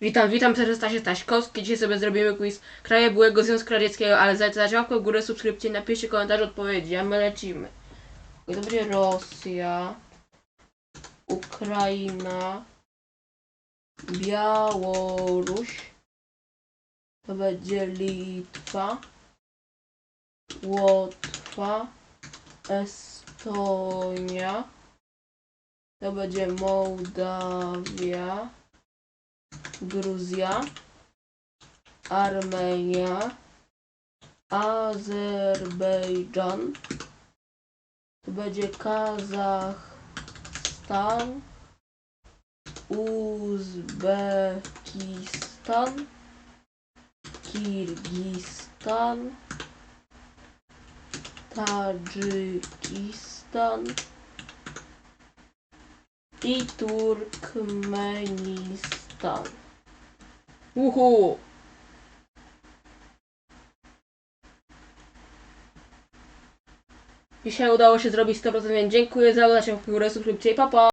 Witam, witam, Stasie Staśkowski. Dzisiaj sobie zrobimy quiz kraje byłego Związku Radzieckiego, ale za łapkę w górę, subskrypcję, napiszcie komentarz, odpowiedzi, a my lecimy. Będzie Rosja, Ukraina, Białoruś, to będzie Litwa, Łotwa, Estonia, to będzie Mołdawia, Gruzja, Armenia, Azerbejdżan, to będzie Kazachstan, Uzbekistan, Kirgistan, Tadżykistan i Turkmenistan. Uhu! Dzisiaj udało się zrobić 100%, więc dziękuję za oglądanie, subskrypcję i pa pa!